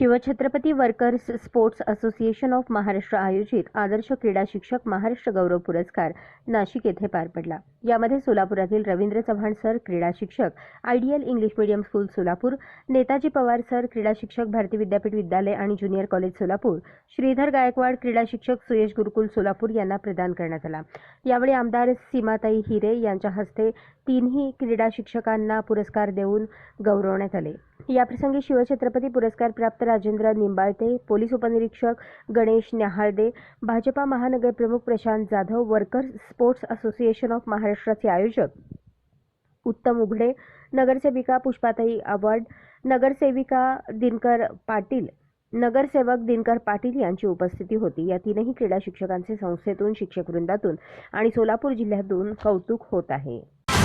Shivchhatrapati workers sports association of Maharashtra आयोजित आदर्श क्रीडा शिक्षक महाराष्ट्र गौरव पुरस्कार नाशिक येथे पार पडला. यामध्ये सोलापुरातील रवींद्र चव्हाण सर क्रीडा शिक्षक ideal English medium school Solapur Netaji Pawar sir क्रीडा शिक्षक भारती विद्यापीठ विद्यालय आणि ज्युनियर कॉलेज सोलापूर श्रीधर गायकवाड क्रीडा शिक्षक सुयश गुरुकुल सोलापूर यांना प्रदान करण्यात आला. यावेळी आमदार सीमाताई हिरे यांच्या हस्ते तीनही क्रीडा शिक्षकांना पुरस्कार देऊन गौरवण्यात आले. याप्रसंगी शिवछत्रपती पुरस्कार प्राप्त राजेंद्र निंबाळते पोलीस उपनिरीक्षक गणेश न्याहाळदे भाजपा महानगर प्रमुख Prashant Jadhav workers sports association of महाराष्ट्राचे आयोजक उत्तम उघडे नगरसेविका पुष्पाताई अवॉर्ड नगरसेविका दिनकर पाटील नगरसेवक दिनकर पाटील यांची उपस्थिती होती. या तीनही क्रीडा शिक्षकांचे संस्थेतून शिक्षक वृंदातून आणि सोलापूर जिल्ह्यातून कौतुक होत आहे.